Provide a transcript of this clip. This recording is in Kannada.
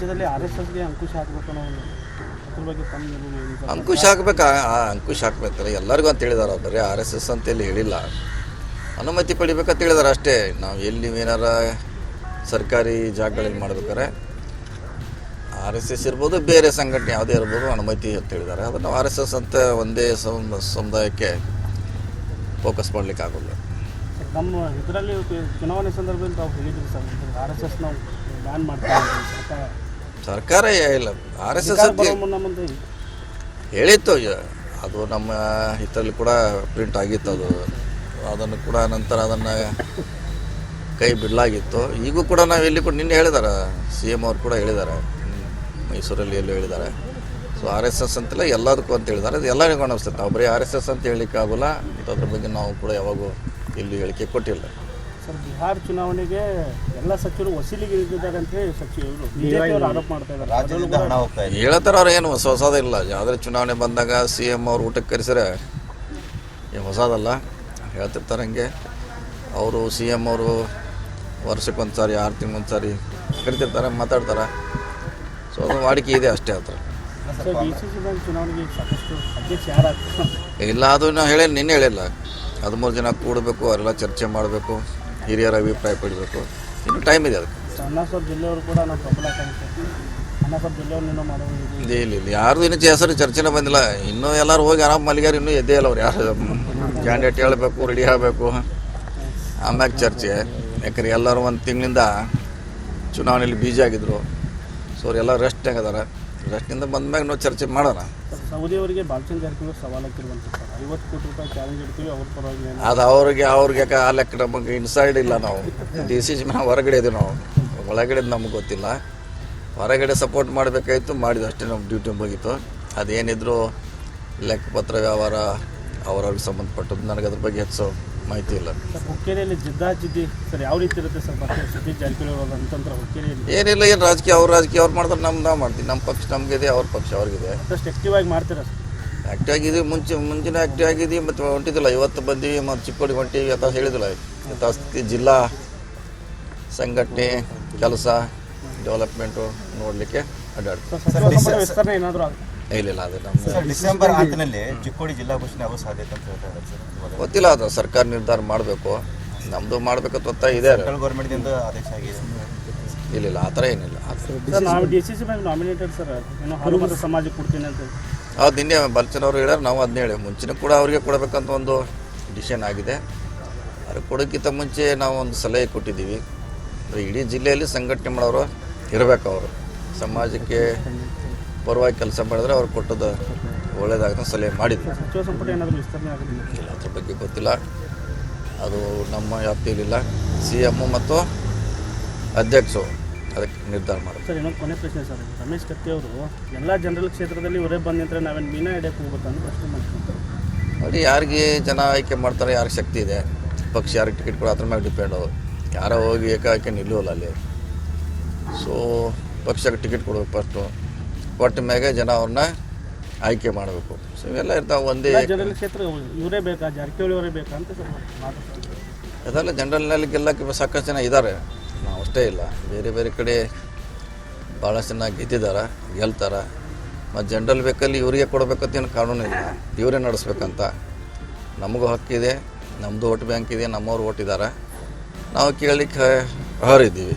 ರಾಜ್ಯದಲ್ಲಿ ಆರ್ ಎಸ್ ಎಸ್ಗೆ ಅಂಕುಶ ಹಾಕಬೇಕು ಅನ್ನೋ ಒಂದು ಅದ್ರ ಬಗ್ಗೆ ತಮ್ಮ ನಿಲುವು ಏನು ಸರ್? ಅಂಕುಶ ಹಾಕ್ಬೇಕು? ಅಂಕುಶ ಹಾಕ್ಬೇಕಲ್ಲ. ಎಲ್ಲರಿಗೂ ಅಂತ ಹೇಳಿದಾರೆ. ಬರೀ ಆರ್ ಎಸ್ ಎಸ್ ಅಂತೇಳಿ ಹೇಳಿಲ್ಲ. ಅನುಮತಿ ಪಡಿಬೇಕಂತ ಹೇಳಿದಾರೆ ಅಷ್ಟೇ. ನಾವು ಎಲ್ಲಿ ಏನಾರ ಸರ್ಕಾರಿ ಜಾಗಗಳಲ್ಲಿ ಮಾಡ್ಬೇಕಾರೆ ಆರ್ ಎಸ್ ಎಸ್ ಇರ್ಬೋದು ಬೇರೆ ಸಂಘಟನೆ ಯಾವುದೇ ಇರ್ಬೋದು ಅನುಮತಿ ಅಂತ ಹೇಳಿದ್ದಾರೆ ಅದನ್ನು ಆರ್ ಎಸ್ ಎಸ್ ಅಂತ ಒಂದೇ ಸಮ- ಸಮುದಾಯಕ್ಕೆ ಫೋಕಸ್ ಮಾಡ್ಲಿಕ್ಕೆ ಆಗೋಲ್ಲ. ನಮ್ಮ ಇದರಲ್ಲಿ ಚುನಾವಣೆ ಸಂದರ್ಭದಲ್ಲಿ ತಾವು ಹೇಳಿದ್ರಿ ಸರ್ ಆರ್ ಎಸ್ ಎಸ್ ನಾವು ಬ್ಯಾನ್ ಮಾಡ್ತಾ ಸರ್ಕಾರ ಇಲ್ಲ ಆರ್ ಎಸ್ ಎಸ್ ಹೇಳಿತ್ತು ಅದು ನಮ್ಮ ಹಿತ್ತಲ್ಲಿ ಕೂಡ ಪ್ರಿಂಟ್ ಆಗಿತ್ತು ಅದು. ಅದನ್ನು ಕೂಡ ನಂತರ ಅದನ್ನು ಕೈ ಬಿಡಲಾಗಿತ್ತು. ಈಗೂ ಕೂಡ ನಾವು ಎಲ್ಲಿ ಕೂಡ ನಿನ್ನೆ ಹೇಳಿದ್ದಾರೆ ಸಿ ಎಂ ಅವ್ರು ಕೂಡ ಹೇಳಿದ್ದಾರೆ ಮೈಸೂರಲ್ಲಿ ಎಲ್ಲೂ ಹೇಳಿದ್ದಾರೆ ಸೊ ಆರ್ ಎಸ್ ಎಸ್ ಅಂತೆಲ್ಲ ಎಲ್ಲದಕ್ಕೂ ಅಂತ ಹೇಳಿದ್ದಾರೆ ಅದು ಎಲ್ಲರಿಗೂ ಅನಿಸ್ತದೆ ನಾವು ಬರೀ ಆರ್ ಎಸ್ ಎಸ್ ಅಂತ ಹೇಳಲಿಕ್ಕೆ ಆಗೋಲ್ಲ ಮತ್ತು ಅದ್ರ ಬಗ್ಗೆ ನಾವು ಕೂಡ ಯಾವಾಗೂ ಇಲ್ಲಿ ಹೇಳಿಕೆ ಕೊಟ್ಟಿಲ್ಲ. ಸರ್ ಬಿಹಾರ್ ಚುನಾವಣೆಗೆ ಎಲ್ಲ ಸಚಿವರು ವಸೂಲಿಗೆ ಇಳಿದಿದ್ದಾರೆ ಅಂತ ಹೇಳಿ ಸಚಿವರು ಬಿಜೆಪಿ ಅವರು ಆರೋಪ ಮಾಡ್ತಾ ಇದ್ದಾರೆ. ರಾಜ್ಯದಿಂದ ಹಣ ಹೋಗ್ತಾ ಇದೆ. ಹೇಳ್ತಾರ ಅವ್ರು ಏನು ಹೊಸ ಹೊಸದಿಲ್ಲ ಯಾವುದೇ ಚುನಾವಣೆ ಬಂದಾಗ ಸಿ ಎಂ ಅವ್ರು ಊಟಕ್ಕೆ ಕರೆಸಿದ್ರೆ ಏನು ಹೊಸದಲ್ಲ. ಹೇಳ್ತಿರ್ತಾರೆ ಹಂಗೆ. ಅವರು ಸಿ ಎಂ ಅವರು ವರ್ಷಕ್ಕೊಂದು ಸಾರಿ ಆರು ತಿಂಗ್ಳೊಂದು ಸಾರಿ ಕರಿತಿರ್ತಾರೆ ಮಾತಾಡ್ತಾರೆ. ಸೊ ಅದು ವಾಡಿಕೆ ಇದೆ ಅಷ್ಟೇ ಹತ್ರ ಇಲ್ಲ ಅದು ನಾವು ಹೇಳಿ ನಿನ್ನೆ ಹೇಳಿಲ್ಲ. ಹದಿಮೂರು ಜನ ಕೂಡಬೇಕು ಅವರೆಲ್ಲ ಚರ್ಚೆ ಮಾಡಬೇಕು. ಹಿರಿಯರ ಅಭಿಪ್ರಾಯ ಪಡಬೇಕು. ಇನ್ನು ಟೈಮ್ ಇದೆ ಅದಕ್ಕೆ. ಯಾರು ಸಾಬ್ ಜಿಲ್ಲೆಯವರು ಕೂಡ ನಾವು ಪ್ರಬಲ ಕಾಣುತ್ತೆ ಅಣ್ಣಾ ಸಾಬ್ ಜಿಲ್ಲೆಯವ್ರನ್ನೇನೋ ಮಾಡೋದು ಇದು ಇಲ್ಲ. ಇಲ್ಲ ಇಲ್ಲ ಯಾರ್ದು ಇನ್ನೂ ಹೆಸರು ಚರ್ಚೆನೇ ಬಂದಿಲ್ಲ. ಇನ್ನೂ ಎಲ್ಲರೂ ಹೋಗಿ ಆರಾಮ್ ಮಲ್ಲಿಗಾರ ಇನ್ನೂ ಎದ್ದೇ ಇಲ್ಲ ಅವ್ರು ಯಾರು. ಕ್ಯಾಂಡಿಡೇಟ್ ಹೇಳಬೇಕು ರೆಡಿ ಆಗಬೇಕು. ಆಮ್ಯಾಗ ಚರ್ಚೆ. ಯಾಕಂದ್ರೆ ಎಲ್ಲರೂ ಒಂದು ತಿಂಗಳಿಂದ ಚುನಾವಣೆಯಲ್ಲಿ ಬೀಜ ಆಗಿದ್ರು. ಸೊ ಅವರೆಲ್ಲ ರೆಸ್ಟ್ ಆಗಿದಾರೆ ರೆಸ್ಟಿಂದ ಬಂದ್ಮ್ಯಾಗ ನಾವು ಚರ್ಚೆ ಮಾಡೋಣ. ಸರ್ ಸೌದಿ ಅವರಿಗೆ ಬಾಲಚಂದ್ರ ಜಾರಕಿಹೊಳಿ ಐವತ್ತು ಕೋಟಿ ರೂಪಾಯಿ ಚಾಲೆಂಜ್ ಇಡ್ತೀವಿ, ಅವ್ರ ಪರವಾಗಿ ಅದು ಅವ್ರಿಗೆ ಅವ್ರಿಗೆ ಆ ಲೆಕ್ಕ ನಮಗೆ ಇನ್ಸೈಡ್ ಇಲ್ಲ ನಾವು. ಡಿ ಸಿ ನಾವು ಹೊರಗಡೆ ಇದೀವಿ ನಾವು. ಒಳಗಡೆ ನಮ್ಗೆ ಗೊತ್ತಿಲ್ಲ. ಹೊರಗಡೆ ಸಪೋರ್ಟ್ ಮಾಡಬೇಕಾಯ್ತು, ಮಾಡಿದ ಅಷ್ಟೇ ನಮ್ಮ ಡ್ಯೂಟಿ ಮುಗೀತು. ಅದೇನಿದ್ರು ಲೆಕ್ಕಪತ್ರ ವ್ಯವಹಾರ, ಅವ್ರವ್ರಿಗೆ ಸಂಬಂಧಪಟ್ಟದ್ದು. ನನಗೆ ಅದ್ರ ಬಗ್ಗೆ ಹೆಚ್ಚು ಮಾಹಿತಿ ಇಲ್ಲ. ಹುಕ್ಕೇರಿಯಲ್ಲಿ ಜಿದ್ದಾ ಜಿದ್ದಿ ಸರ್ ಯಾವ ರೀತಿ ಇರುತ್ತೆ ಸರ್ ಸತೀಶ್ ಜಾರಕಿಹೊಳಿ ಅವರ ಅಂತಂದ್ರೆ ಹುಕ್ಕೇರಿಯಲ್ಲಿ? ಏನಿಲ್ಲ ಏನು ರಾಜಕೀಯ ಅವ್ರ ರಾಜಕೀಯ ಅವ್ರು ಮಾಡ್ತಾರೆ ನಮ್ಮ ನಾವು ಮಾಡ್ತೀವಿ. ನಮ್ಮ ಪಕ್ಷ ನಮಗಿದೆ ಅವ್ರ ಪಕ್ಷ ಅವ್ರಿಗಿದೆ. ಅಷ್ಟು ಆಕ್ಟಿವ್ ಆಗಿ ಮಾಡ್ತೀರಾ ಸರ್? ಆ್ಯಕ್ಟಿವ್ ಆಗಿದ್ದೀವಿ ಮುಂಚೆ ಮುಂಚಿನ ಆ್ಯಕ್ಟಿವ್ ಆಗಿದ್ದೀವಿ ಮತ್ತು ಹೊಂಟಿದ್ದಿಲ್ಲ. ಇವತ್ತು ಬಂದೀವಿ ಮತ್ತು ಚಿಕ್ಕೋಡಿ ಹೊಂಟಿವಿ ಅಂತ ಹೇಳಿದಿಲ್ಲ ಯಥಾಸ್ಥಿತಿ ಜಿಲ್ಲಾ ಸಂಘಟನೆ ಕೆಲಸ ಡೆವಲಪ್ಮೆಂಟು ನೋಡಲಿಕ್ಕೆ ಅಡ್ಡಾಡ್ತೀವಿ. ಇಲ್ಲ ಇಲ್ಲ ಅದು ನಮ್ಮ ಸರ್ ಡಿಸೆಂಬರ್ ಅಂತಿನಲ್ಲಿ ಚಿಕ್ಕೋಡಿ ಜಿಲ್ಲಾ ಘೋಷಣೆ ಆಗೋ ಸಾಧ್ಯತೆ ಅಂತ ಹೇಳ್ತಾ ಇದ್ದಾರೆ ಸರ್ ಗೊತ್ತಿಲ್ಲ ಅದು ಸರ್ಕಾರ ನಿರ್ಧಾರ ಮಾಡಬೇಕು. ನಮ್ಮದು ಮಾಡಬೇಕಂತ ಒತ್ತಾಯ ಇದೆ ಸೆಂಟ್ರಲ್ ಗೌರ್ಮೆಂಟ್ದಿಂದ ಆದೇಶ ಆಗಿದೆ ಇಲ್ಲ ಇಲ್ಲ ಆ ಥರ ಏನಿಲ್ಲ. ಆ ಸರ್ ನಾವು D C C bank nominated sir. ಏನೋ ಹನುಮಂತ ಸಮಾಜಕ್ಕೆ ಕೊಡ್ತೀನಿ ಅಂತ. ಅದು ನಿನ್ನೆ ಬಲ್ಚನ್ ಅವರು ಹೇಳ್ಯಾರ ನಾವು ಅದನ್ನ ಹೇಳಿ. ಮುಂಚಿನ ಕೂಡ ಅವರಿಗೆ ಕೊಡಬೇಕಂತ ಒಂದು ಡಿಸಿಷನ್ ಆಗಿದೆ. ಅದು ಕೊಡೋಕ್ಕಿಂತ ಮುಂಚೆ ನಾವು ಒಂದು ಸಲಹೆ ಕೊಟ್ಟಿದ್ದೀವಿ. ಇಡೀ ಜಿಲ್ಲೆಯಲ್ಲಿ ಸಂಘಟನೆ ಮಾಡೋರು ಇರಬೇಕು ಅವರು. ಸಮಾಜಕ್ಕೆ ಪರವಾಗಿ ಕೆಲಸ ಮಾಡಿದ್ರೆ ಅವ್ರು ಕೊಟ್ಟದ್ದು ಒಳ್ಳೇದಾಗದ ಸಲಹೆ ಮಾಡಿದ್ವಿ ಸಚಿವ ಸಂಪುಟ ಏನಾದರೂ ವಿಸ್ತರಣೆ ಆಗೋದಿಲ್ಲ? ಇಲ್ಲ ಅದ್ರ ಬಗ್ಗೆ ಗೊತ್ತಿಲ್ಲ. ಅದು ನಮ್ಮ ವ್ಯಾಪ್ತಿಯಲ್ಲಿಲ್ಲ. ಸಿ ಎಮ್ಮು ಮತ್ತು ಅಧ್ಯಕ್ಷರು ಅದಕ್ಕೆ ನಿರ್ಧಾರ ಮಾಡಿ ಸರ್ ಇನ್ನೊಂದು ಕೊನೆ ಪ್ರಶ್ನೆ ಸರ್ ರಮೇಶ್ ಕತ್ತಿ ಅವರು ಎಲ್ಲ ಜನರಲ್ ಕ್ಷೇತ್ರದಲ್ಲಿ ಇವರೇ ಬಂದ ನಂತರ ನಾವೇನು ಮೀನಾ ಹಿಡಿಯಕ್ಕೆ ಹೋಗ್ಬೇಕಂತ ಪ್ರಶ್ನೆ ಮಾಡ್ತಾರೆ ನೋಡಿ ಯಾರಿಗೆ ಜನ ಆಯ್ಕೆ ಮಾಡ್ತಾರೆ ಯಾರಿಗೆ ಶಕ್ತಿ ಇದೆ ಪಕ್ಷ ಯಾರಿಗೆ ಟಿಕೆಟ್ ಕೊಡೋ ಅದ್ರ ಮೇಲೆ ಡಿಪೆಂಡು ಯಾರೋ ಹೋಗಿ ಏಕಾಏಕಿ ನಿಲ್ಲುವಲ್ಲ ಅಲ್ಲಿ ಸೊ ಪಕ್ಷಕ್ಕೆ ಟಿಕೆಟ್ ಕೊಡಬೇಕು ಫಸ್ಟು ಕೊಟ್ಟ ಮ್ಯಾಗೆ ಜನ ಅವ್ರನ್ನ ಆಯ್ಕೆ ಮಾಡಬೇಕು. ಸೊ ಇವೆಲ್ಲ ಇರ್ತಾವೆ ಒಂದೇ ಇದೆಲ್ಲ ಜನರಲ್ ಕ್ಷೇತ್ರ ಇವರೇ ಬೇಕಾ? ಜಾರಕಿಹೊಳಿ ಅವರೇ ಬೇಕಾ ಅಂತ ಸರ್ ಮಾತು ಸರ್. ಅದೆಲ್ಲ ಜನರಲ್ನಲ್ಲಿ ಗೆಲ್ಲಕ್ಕೆ ಸಾಕಷ್ಟು ಜನ ಇದ್ದಾರೆ ನಾವು ಅಷ್ಟೇ ಇಲ್ಲ. ಬೇರೆ ಬೇರೆ ಕಡೆ ಭಾಳಷ್ಟು ಜನ ಗೆದ್ದಿದ್ದಾರೆ ಗೆಲ್ತಾರೆ. ಮತ್ತು ಜನರಲ್ ಬೇಕಲ್ಲಿ ಇವರಿಗೆ ಕೊಡಬೇಕಂತ ಏನು ಕಾನೂನು ಇಲ್ಲ. ಇವರೇ ನಡೆಸ್ಬೇಕಂತ. ನಮಗೂ ಹಕ್ಕಿದೆ ನಮ್ಮದು ವೋಟ್ ಬ್ಯಾಂಕ್ ಇದೆ ನಮ್ಮವ್ರು ಓಟಿದ್ದಾರೆ ನಾವು ಕೇಳಲಿಕ್ಕೆ ಅರ್ಹರಿದ್ದೀವಿ.